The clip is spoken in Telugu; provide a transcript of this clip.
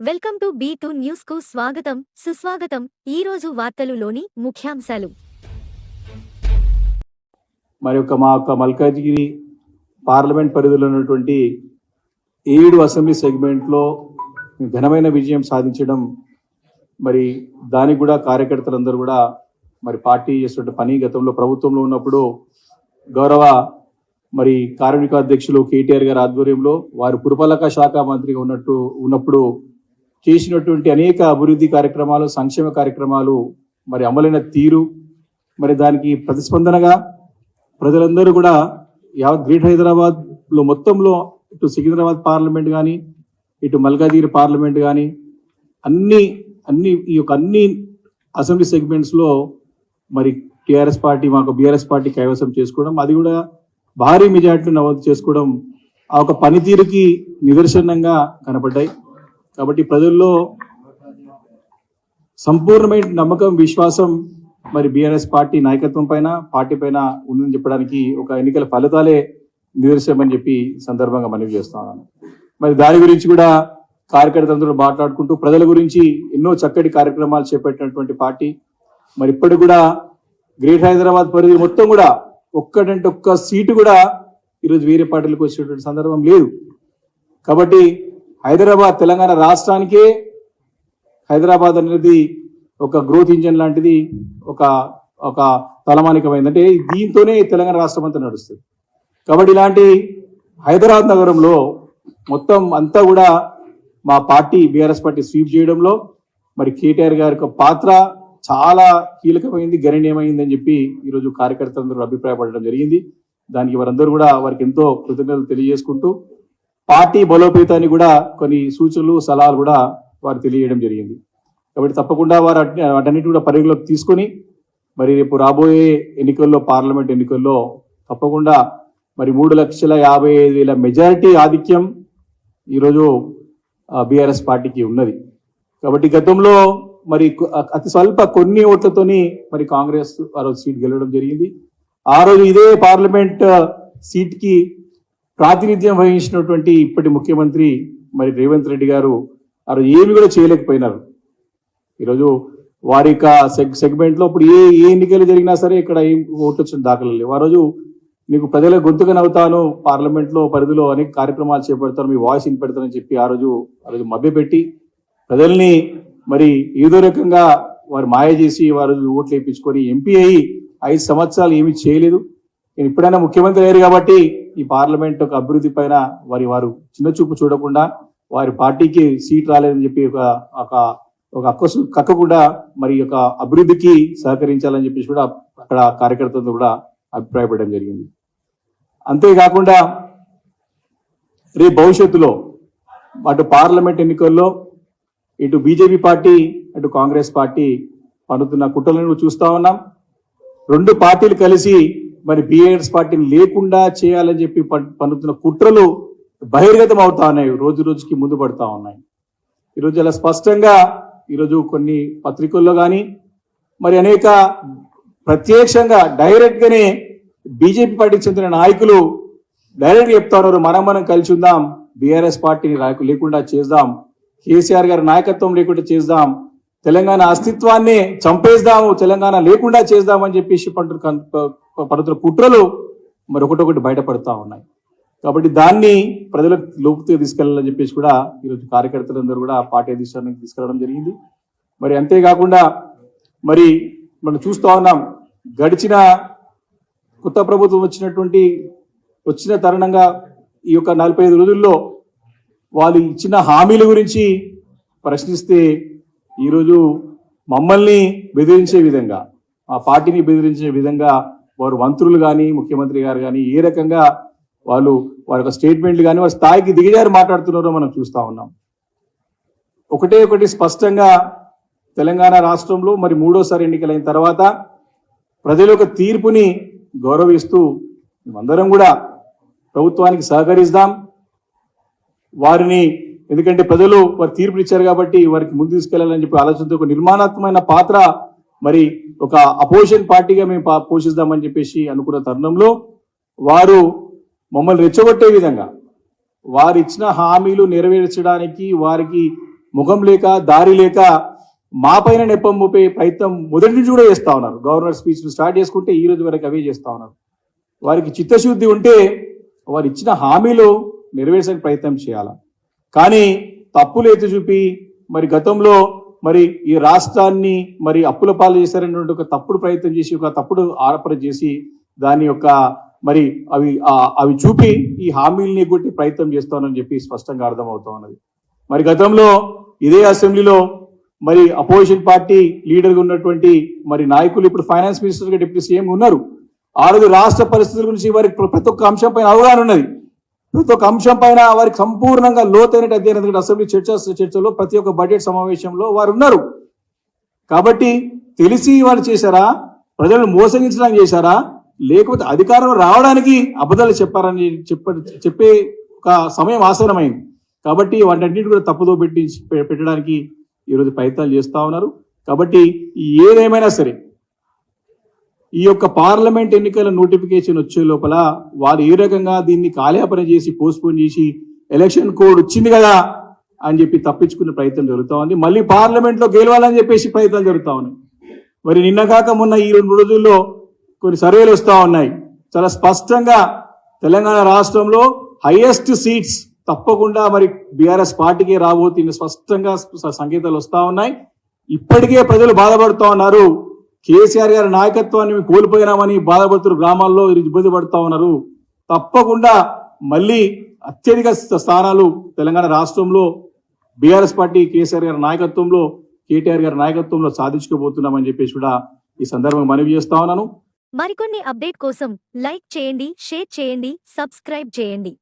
వెల్కమ్ టు బీ టూ న్యూస్కు స్వాగతం సుస్వాగతం. ఈ రోజు వార్తలులోని ముఖ్యాంశాలు. మరి యొక్క మా యొక్క మల్కాజ్గిరి పార్లమెంట్ పరిధిలో ఉన్నటువంటి ఏడు అసెంబ్లీ సెగ్మెంట్లో ఘనమైన విజయం సాధించడం మరి దానికి కూడా కార్యకర్తలందరూ కూడా మరి పార్టీ చేస్తున్న పని గతంలో ప్రభుత్వంలో ఉన్నప్పుడు గౌరవ మరి కార్మిక అధ్యక్షులు కేటీఆర్ గారి ఆధ్వర్యంలో వారు పురపాలక శాఖ మంత్రిగా ఉన్నట్టు ఉన్నప్పుడు చేసినటువంటి అనేక అభివృద్ధి కార్యక్రమాలు సంక్షేమ కార్యక్రమాలు మరి అమలైన తీరు మరి దానికి ప్రతిస్పందనగా ప్రజలందరూ కూడా యావత్ గ్రేట్ హైదరాబాద్లో మొత్తంలో ఇటు సికింద్రాబాద్ పార్లమెంట్ కానీ ఇటు మల్కాజిగిరి పార్లమెంట్ కానీ అన్ని అన్ని ఈ యొక్క అన్ని అసెంబ్లీ సెగ్మెంట్స్లో మరి టీఆర్ఎస్ పార్టీ మాకు బీఆర్ఎస్ పార్టీ కైవసం చేసుకోవడం అది కూడా భారీ మెజార్టీలు నమోదు చేసుకోవడం ఆ ఒక పనితీరుకి నిదర్శనంగా కనపడ్డాయి. కాబట్టి ప్రజల్లో సంపూర్ణమైన నమ్మకం విశ్వాసం మరి బీఆర్ఎస్ పార్టీ నాయకత్వం పైన పార్టీ పైన ఉందని చెప్పడానికి ఒక ఎన్నికల ఫలితాలే నిదర్శనమని చెప్పి సందర్భంగా మనవి చేస్తున్నాను మరి దాని గురించి కూడా కార్యకర్తలందరూ మాట్లాడుకుంటూ ప్రజల గురించి ఎన్నో చక్కటి కార్యక్రమాలు చేపట్టినటువంటి పార్టీ. మరి ఇప్పటికి కూడా గ్రేట్ హైదరాబాద్ పరిధి మొత్తం కూడా ఒక్కటంటే ఒక్క సీటు కూడా ఈరోజు వేరే పార్టీలకు వచ్చేటువంటి సందర్భం లేదు. కాబట్టి హైదరాబాద్ తెలంగాణ రాష్ట్రానికే హైదరాబాద్ అనేది ఒక గ్రోత్ ఇంజన్ లాంటిది ఒక ఒక తలమానికమైంది. అంటే దీంతోనే తెలంగాణ రాష్ట్రం అంతా నడుస్తుంది. కాబట్టి ఇలాంటి హైదరాబాద్ నగరంలో మొత్తం అంతా కూడా మా పార్టీ బీఆర్ఎస్ పార్టీ స్వీప్ చేయడంలో మరి కేటీఆర్ గారి యొక్క పాత్ర చాలా కీలకమైంది గణనీయమైంది అని చెప్పి ఈరోజు కార్యకర్తలందరూ అభిప్రాయపడడం జరిగింది. దానికి వారందరూ కూడా వారికి ఎంతో కృతజ్ఞతలు తెలియజేసుకుంటూ పార్టీ బలోపేతాన్ని కూడా కొన్ని సూచనలు సలహాలు కూడా వారు తెలియజేయడం జరిగింది. కాబట్టి తప్పకుండా వారు అట్- వాటన్నిటి కూడా పరిగణలోకి తీసుకొని మరి రేపు రాబోయే ఎన్నికల్లో పార్లమెంట్ ఎన్నికల్లో తప్పకుండా మరి మూడు లక్షల యాభై ఐదు వేల మెజారిటీ ఆధిక్యం ఈరోజు బీఆర్ఎస్ పార్టీకి ఉన్నది. కాబట్టి గతంలో మరి అతి స్వల్ప కొన్ని ఓట్లతోని మరి కాంగ్రెస్ ఆ రోజు సీట్ గెలవడం జరిగింది. ఆ రోజు ఇదే పార్లమెంట్ సీట్కి ప్రాతినిధ్యం వహించినటువంటి ఇప్పటి ముఖ్యమంత్రి మరి రేవంత్ రెడ్డి గారు ఆ రోజు ఏమి కూడా చేయలేకపోయినారు. ఈరోజు వారి యొక్క సెగ్ సెగ్మెంట్లో ఇప్పుడు ఏ ఏ ఎన్నికలు జరిగినా సరే ఇక్కడ ఏం ఓట్లు వచ్చిన దాఖలు లేవు. ఆ రోజు నీకు ప్రజల గొంతుగా నవ్వుతాను పార్లమెంట్లో పరిధిలో అనేక కార్యక్రమాలు చేపడతాను మీ వాయిస్ వినిపెడతానని చెప్పి ఆ రోజు ఆ రోజు మభ్యపెట్టి ప్రజల్ని మరి ఏదో రకంగా వారు మాయ చేసి వారు ఓట్లు వేయించుకొని ఎంపీ అయ్యి ఐదు సంవత్సరాలు ఏమీ చేయలేదు. నేను ఇప్పుడైనా ముఖ్యమంత్రి అయ్యారు కాబట్టి ఈ పార్లమెంట్ ఒక అభివృద్ధి పైన వారి వారు చిన్న చూపు చూడకుండా వారి పార్టీకి సీట్ రాలేదని చెప్పి ఒక ఒక ఒక అక్కసు కక్కకుండా మరి యొక్క అభివృద్ధికి సహకరించాలని చెప్పేసి కూడా అక్కడ కార్యకర్తలతో కూడా అభిప్రాయపడడం జరిగింది. అంతేకాకుండా రేపు భవిష్యత్తులో అటు పార్లమెంట్ ఎన్నికల్లో ఇటు బీజేపీ పార్టీ అటు కాంగ్రెస్ పార్టీ పన్నుతున్న కుట్రలను చూస్తా ఉన్నాం. రెండు పార్టీలు కలిసి మరి బిఎస్ పార్టీని లేకుండా చేయాలని చెప్పి పన్- పన్నుతున్న కుట్రలు బహిర్గతం అవుతా ఉన్నాయి. రోజు రోజుకి ముందు పడతా ఉన్నాయి. ఈరోజు అలా స్పష్టంగా ఈరోజు కొన్ని పత్రికల్లో కానీ మరి అనేక ప్రత్యక్షంగా డైరెక్ట్గానే బీజేపీ పార్టీకి చెందిన నాయకులు డైరెక్ట్ చెప్తా ఉన్నారు మనం మనం కలిసి ఉందాం బీఆర్ఎస్ పార్టీని లేకుండా చేద్దాం కేసీఆర్ గారి నాయకత్వం లేకుండా చేద్దాం తెలంగాణ అస్తిత్వాన్ని చంపేద్దాము తెలంగాణ లేకుండా చేద్దామని చెప్పేసి పంటు పడుతున్న కుట్రలు మరి ఒకటొకటి బయటపడుతూ ఉన్నాయి. కాబట్టి దాన్ని ప్రజలకు లోపుతో తీసుకెళ్ళాలని చెప్పేసి కూడా ఈరోజు కార్యకర్తలందరూ కూడా పార్టీ అధిష్టానికి తీసుకెళ్ళడం జరిగింది. మరి అంతేకాకుండా మరి మనం చూస్తూ ఉన్నాం గడిచిన కొత్త ప్రభుత్వం వచ్చినటువంటి వచ్చిన తరుణంగా ఈ యొక్క నలభై ఐదు రోజుల్లో వాళ్ళు ఇచ్చిన హామీల గురించి ప్రశ్నిస్తే ఈరోజు మమ్మల్ని బెదిరించే విధంగా ఆ పార్టీని బెదిరించే విధంగా వారు మంత్రులు కానీ ముఖ్యమంత్రి గారు కానీ ఏ రకంగా వాళ్ళు వారి యొక్క స్టేట్మెంట్లు కానీ వారి స్థాయికి దిగజారి మాట్లాడుతున్నారో మనం చూస్తా ఉన్నాం. ఒకటే ఒకటి స్పష్టంగా తెలంగాణ రాష్ట్రంలో మరి మూడోసారి ఎన్నికలైన తర్వాత ప్రజల యొక్క తీర్పుని గౌరవిస్తూ మేమందరం కూడా ప్రభుత్వానికి సహకరిస్తాం. వారిని ఎందుకంటే ప్రజలు వారు తీర్పులు ఇచ్చారు కాబట్టి వారికి ముందు తీసుకెళ్ళాలని చెప్పి ఆలోచనతో ఒక నిర్మాణాత్మకమైన పాత్ర మరి ఒక అపోజిషన్ పార్టీగా మేము పా- పోషిస్తామని చెప్పేసి అనుకున్న తరుణంలో వారు మమ్మల్ని రెచ్చగొట్టే విధంగా వారు ఇచ్చిన హామీలు నెరవేర్చడానికి వారికి ముఖం లేక దారి లేక మా పైన నెప్పం మోపే ప్రయత్నం మొదటి నుంచి కూడా చేస్తా ఉన్నారు. గవర్నర్ స్పీచ్ స్టార్ట్ చేసుకుంటే ఈ రోజు వరకు అవే చేస్తా ఉన్నారు. వారికి చిత్తశుద్ధి ఉంటే వారు ఇచ్చిన హామీలు నెరవేర్చడానికి ప్రయత్నం చేయాలి? కానీ తప్పులు ఎత్తి చూపి మరి గతంలో మరి ఈ రాష్ట్రాన్ని మరి అప్పుల పాలు చేశారనేటువంటి ఒక తప్పుడు ప్రయత్నం చేసి ఒక తప్పుడు ఆరోపణ చేసి దాని యొక్క మరి అవి అవి చూపి ఈ హామీల్ని కొట్టి ప్రయత్నం చేస్తానని చెప్పి స్పష్టంగా అర్థమవుతా ఉన్నది. మరి గతంలో ఇదే అసెంబ్లీలో మరి అపోజిషన్ పార్టీ లీడర్గా ఉన్నటువంటి మరి నాయకులు ఇప్పుడు ఫైనాన్స్ మినిస్టర్గా డిప్యూటీ సీఎం ఉన్నారు. ఆ రోజు రాష్ట్ర పరిస్థితుల గురించి వారికి ప్రతి ఒక్క అంశంపై అవగాహన ఉన్నది. ప్రతి ఒక్క అంశం పైన వారికి సంపూర్ణంగా లోతైన అధ్యయనం ఎందుకంటే అసెంబ్లీ చర్చ చర్చలో ప్రతి ఒక్క బడ్జెట్ సమావేశంలో వారు ఉన్నారు. కాబట్టి తెలిసి వాళ్ళు చేశారా? ప్రజలను మోసగించడానికి చేశారా? లేకపోతే అధికారం రావడానికి అబద్ధాలు చెప్పారని చెప్ప చెప్పే ఒక సమయం ఆసనమైంది కాబట్టి వాటన్నిటి కూడా తప్పుదో పెట్టి పెట్టడానికి ఈరోజు ప్రయత్నాలు చేస్తూ ఉన్నారు. కాబట్టి ఏదేమైనా సరే ఈ యొక్క పార్లమెంట్ ఎన్నికల నోటిఫికేషన్ వచ్చే లోపల వారు ఏ రకంగా దీన్ని కాలేపన చేసి పోస్ట్పోన్ చేసి ఎలక్షన్ కోడ్ వచ్చింది కదా అని చెప్పి తప్పించుకునే ప్రయత్నం జరుగుతూ ఉంది. మళ్ళీ పార్లమెంట్లో గెలవాలని చెప్పేసి ప్రయత్నాలు జరుగుతూ ఉన్నాయి. మరి నిన్న కాక మొన్న ఈ రెండు రోజుల్లో కొన్ని సర్వేలు వస్తూ ఉన్నాయి. చాలా స్పష్టంగా తెలంగాణ రాష్ట్రంలో హైయెస్ట్ సీట్స్ తప్పకుండా మరి బీఆర్ఎస్ పార్టీకి రాబోతున్న స్పష్టంగా సంకేతాలు వస్తూ ఉన్నాయి. ఇప్పటికే ప్రజలు బాధపడుతూ ఉన్నారు. కేసీఆర్ గారి నాయకత్వాన్ని మేము కోల్పోయినామని బాధపడుతున్న గ్రామాల్లో ఇబ్బంది పడుతూ ఉన్నారు. తప్పకుండా మళ్ళీ అత్యధిక స్థానాలు తెలంగాణ రాష్ట్రంలో బీఆర్ఎస్ పార్టీ కేసీఆర్ గారి నాయకత్వంలో కేటీఆర్ గారి నాయకత్వంలో సాధించుకోబోతున్నామని చెప్పేసి కూడా ఈ సందర్భంగా మనవి చేస్తా ఉన్నాను. మరికొన్ని అప్డేట్ కోసం లైక్ చేయండి షేర్ చేయండి సబ్స్క్రైబ్ చేయండి.